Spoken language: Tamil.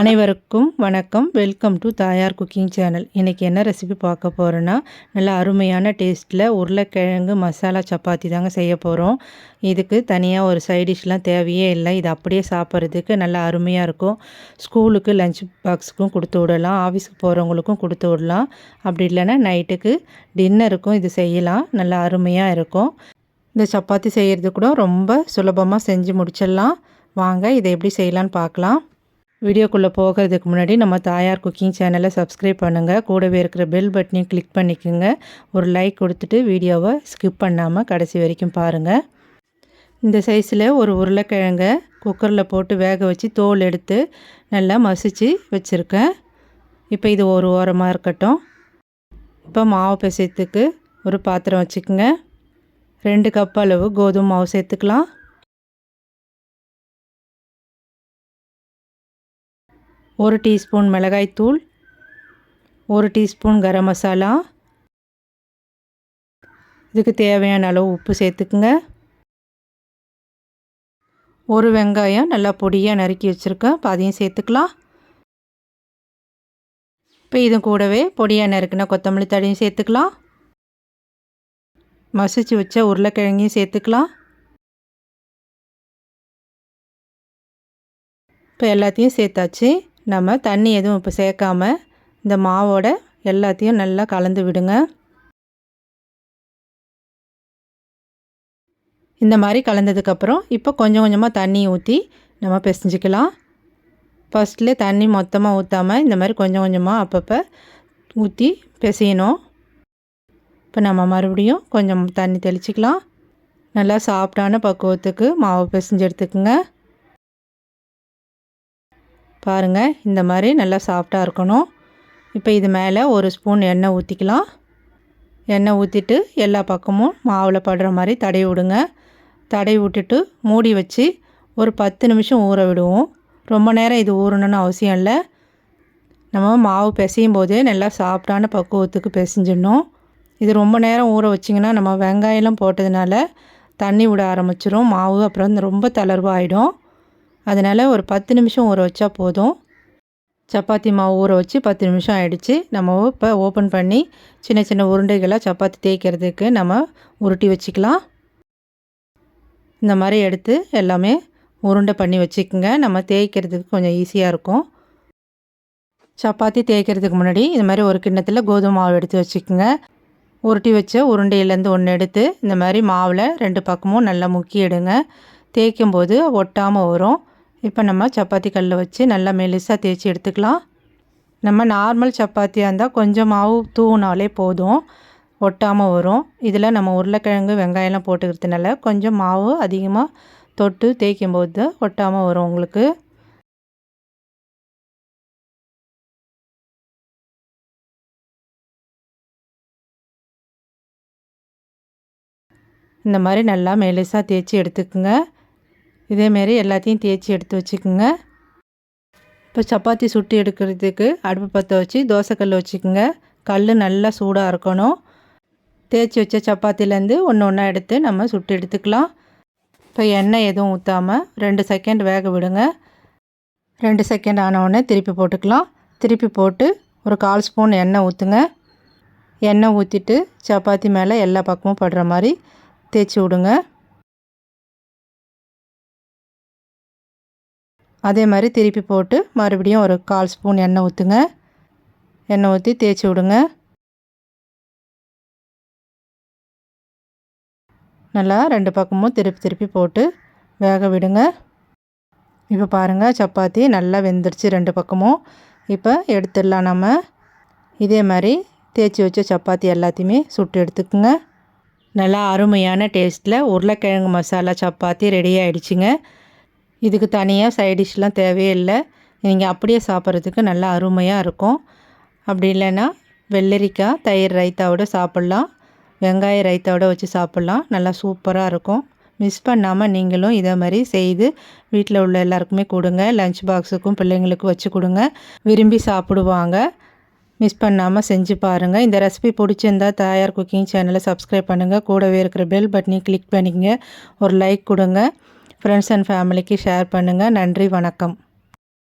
அனைவருக்கும் வணக்கம். Welcome to Thayar cooking channel. இன்றைக்கி என்ன ரெசிபி பார்க்க போகிறோன்னா நல்லா அருமையான டேஸ்ட்டில் உருளைக்கிழங்கு மசாலா சப்பாத்தி தாங்க செய்ய போகிறோம் இதுக்கு தனியாக ஒரு சைட் டிஷ்லாம் தேவையே இல்லை. இது அப்படியே சாப்பிட்றதுக்கு நல்லா அருமையாக இருக்கும். ஸ்கூலுக்கு லஞ்ச் பாக்ஸுக்கும் கொடுத்து விடலாம். ஆஃபீஸுக்கு போகிறவங்களுக்கும் கொடுத்து விடலாம். அப்படி இல்லைன்னா நைட்டுக்கு டின்னருக்கும் இது செய்யலாம். நல்லா அருமையாக இருக்கும். இந்த சப்பாத்தி செய்கிறது கூட ரொம்ப சுலபமாக செஞ்சு முடிச்சிடலாம். வாங்க இதை எப்படி செய்யலான்னு பார்க்கலாம். வீடியோக்குள்ளே போகிறதுக்கு முன்னாடி நம்ம தாயார் குக்கிங் சேனலை சப்ஸ்கிரைப் பண்ணுங்கள் கூடவே இருக்கிற பெல் பட்டனையும் கிளிக் பண்ணிக்கோங்க. ஒரு லைக் கொடுத்துட்டு வீடியோவை ஸ்கிப் பண்ணாமல் கடைசி வரைக்கும் பாருங்கள் இந்த சைஸில் ஒரு உருளைக்கிழங்க குக்கரில் போட்டு வேக வச்சு தோல் எடுத்து நல்லா மசித்து வச்சுருக்கேன். இப்போ இது ஒரு ஓரமாக இருக்கட்டும். இப்போ மாவு பிசைத்துக்கு ஒரு பாத்திரம் வச்சுக்கோங்க. ரெண்டு கப் அளவு கோதுமை மாவு சேர்த்துக்கலாம். ஒரு டீஸ்பூன் மிளகாய்த்தூள் ஒரு டீஸ்பூன் கரம் மசாலா. இதுக்கு தேவையான அளவு உப்பு சேர்த்துக்குங்க. ஒரு வெங்காயம் நல்லா பொடியாக நறுக்கி வச்சுருக்கேன் இப்போ அதையும் சேர்த்துக்கலாம். இப்போ இது கூடவே பொடியாக நறுக்கின கொத்தமல்லி தடியும் சேர்த்துக்கலாம். மசிச்சு வச்ச உருளைக்கிழங்கையும் சேர்த்துக்கலாம். இப்போ எல்லாத்தையும் சேர்த்தாச்சு. நம்ம தண்ணி எதுவும் இப்போ சேர்க்காம இந்த மாவோட எல்லாத்தையும் நல்லா கலந்து விடுங்க. இந்த மாதிரி கலந்ததுக்கப்புறம் இப்போ கொஞ்சம் கொஞ்சமாக தண்ணி ஊற்றி நம்ம பிசைஞ்சிக்கலாம். ஃபஸ்ட்டில் தண்ணி மொத்தமாக ஊற்றாமல் இந்த மாதிரி கொஞ்சம் கொஞ்சமாக அப்பப்போ ஊற்றி பிசையணும். இப்போ நம்ம மறுபடியும் கொஞ்சம் தண்ணி தெளிச்சிக்கலாம். நல்லா சாஃப்டான பக்குவத்துக்கு மாவு பிசைஞ்சு எடுத்துக்கோங்க. பாருங்கள் இந்த மாதிரி நல்லா சாஃப்டாக இருக்கணும். இப்போ இது மேலே ஒரு ஸ்பூன் எண்ணெய் ஊற்றிக்கலாம் எண்ணெய் ஊற்றிட்டு எல்லா பக்கமும் மாவில் படுற மாதிரி தடவி விடுங்க. தடவி விட்டுட்டு மூடி வச்சு ஒரு பத்து நிமிஷம் ஊற விடுவோம். ரொம்ப நேரம் இது ஊறணுன்னு அவசியம் இல்லை. நம்ம மாவு பிசையும் போதே நல்லா சாஃப்டான பக்குவத்துக்கு பிசைஞ்சிடணும். இது ரொம்ப நேரம் ஊற வச்சிங்கன்னா நம்ம வெங்காயம்லாம் போட்டதுனால தண்ணி விட ஆரம்பிச்சிரும். மாவு அப்புறம் ரொம்ப தளர்வாகிடும் அதனால் ஒரு பத்து நிமிஷம் ஊற வச்சா போதும். சப்பாத்தி மாவு ஊற வச்சு பத்து நிமிஷம் ஆகிடுச்சு நம்ம இப்போ ஓப்பன் பண்ணி சின்ன சின்ன உருண்டைகளாக சப்பாத்தி தேய்க்கிறதுக்கு நம்ம உருட்டி வச்சுக்கலாம். இந்த மாதிரி எடுத்து எல்லாமே உருண்டை பண்ணி வச்சுக்கோங்க. நம்ம தேய்க்கிறதுக்கு கொஞ்சம் ஈஸியாக இருக்கும். சப்பாத்தி தேய்க்கிறதுக்கு முன்னாடி இது மாதிரி ஒரு கிண்ணத்தில் கோதுமை மாவு எடுத்து வச்சுக்கோங்க. உருட்டி வச்ச உருண்டையிலேருந்து ஒன்று எடுத்து இந்த மாதிரி மாவில் ரெண்டு பக்கமும் நல்லா முக்கி எடுங்க. தேய்க்கும் போது ஒட்டாமல் வரும். இப்போ நம்ம சப்பாத்தி கல்லில் வச்சு நல்லா மெலிசாக தேய்ச்சி எடுத்துக்கலாம். நம்ம நார்மல் சப்பாத்தியாக இருந்தால் கொஞ்சம் மாவு தூவினாலே போதும். ஒட்டாமல் வரும். இதில் நம்ம உருளைக்கிழங்கு வெங்காயம்லாம் போட்டுக்கிறதுனால கொஞ்சம் மாவு அதிகமாக தொட்டு தேய்க்கும் போது ஒட்டாமல் வரும் உங்களுக்கு. இந்த மாதிரி நல்லா மெலிசாக தேய்ச்சி எடுத்துக்குங்க. இதேமாரி எல்லாத்தையும் தேய்ச்சி எடுத்து வச்சுக்கோங்க. இப்போ சப்பாத்தி சுட்டி எடுக்கிறதுக்கு அடுப்பு பற்ற வச்சு தோசைக்கல் வச்சுக்கோங்க. கல் நல்லா சூடாக இருக்கணும். தேய்ச்சி வச்ச சப்பாத்திலேருந்து ஒன்று ஒன்றா எடுத்து நம்ம சுட்டு எடுத்துக்கலாம். இப்போ எண்ணெய் எதுவும் ஊற்றாமல் ரெண்டு செகண்ட் வேக விடுங்க. ரெண்டு செகண்ட் ஆனவுடனே திருப்பி போட்டுக்கலாம். திருப்பி போட்டு ஒரு கால் ஸ்பூன் எண்ணெய் ஊற்றுங்க எண்ணெய் ஊற்றிட்டு சப்பாத்தி மேலே எல்லா பக்கமும் படுற மாதிரி தேய்ச்சி விடுங்க. அதே மாதிரி திருப்பி போட்டு மறுபடியும் ஒரு கால் ஸ்பூன் எண்ணெய் ஊற்றுங்க எண்ணெய் ஊற்றி தேய்ச்சி விடுங்க. நல்லா ரெண்டு பக்கமும் திருப்பி திருப்பி போட்டு வேக விடுங்க. இப்போ பாருங்கள் சப்பாத்தி நல்லா வெந்துருச்சு ரெண்டு பக்கமும். இப்போ எடுத்துடலாம் நம்ம. இதே மாதிரி தேய்ச்சி வச்ச சப்பாத்தி எல்லாத்தையுமே சுட்டு எடுத்துக்குங்க. நல்லா அருமையான டேஸ்ட்டில் உருளைக்கிழங்கு மசாலா சப்பாத்தி ரெடி ஆகிடுச்சிங்க இதுக்கு தனியாக சைட் டிஷ்லாம் தேவையே இல்லை நீங்கள் அப்படியே சாப்பிட்றதுக்கு நல்லா அருமையாக இருக்கும். அப்படி இல்லைன்னா வெள்ளரிக்காய் தயிர் ரைத்தாவோட சாப்பிட்லாம். வெங்காய ரைத்தாவோட வச்சு சாப்பிட்லாம். நல்லா சூப்பராக இருக்கும். மிஸ் பண்ணாமல் நீங்களும் இதே மாதிரி செய்து வீட்டில் உள்ள எல்லாருக்குமே கொடுங்க. லஞ்ச் பாக்ஸுக்கும் பிள்ளைங்களுக்கும் வச்சு கொடுங்க. விரும்பி சாப்பிடுவாங்க. மிஸ் பண்ணாமல் செஞ்சு பாருங்கள் இந்த ரெசிபி பிடிச்சிருந்தா தயார் குக்கிங் சேனலை சப்ஸ்கிரைப் பண்ணுங்கள் கூடவே இருக்கிற பெல் பட்டனையும் கிளிக் பண்ணிக்கங்க. ஒரு லைக் கொடுங்க. ஃப்ரெண்ட்ஸ் அண்ட் ஃபேமிலிக்கு ஷேர் பண்ணுங்கள் நன்றி வணக்கம்.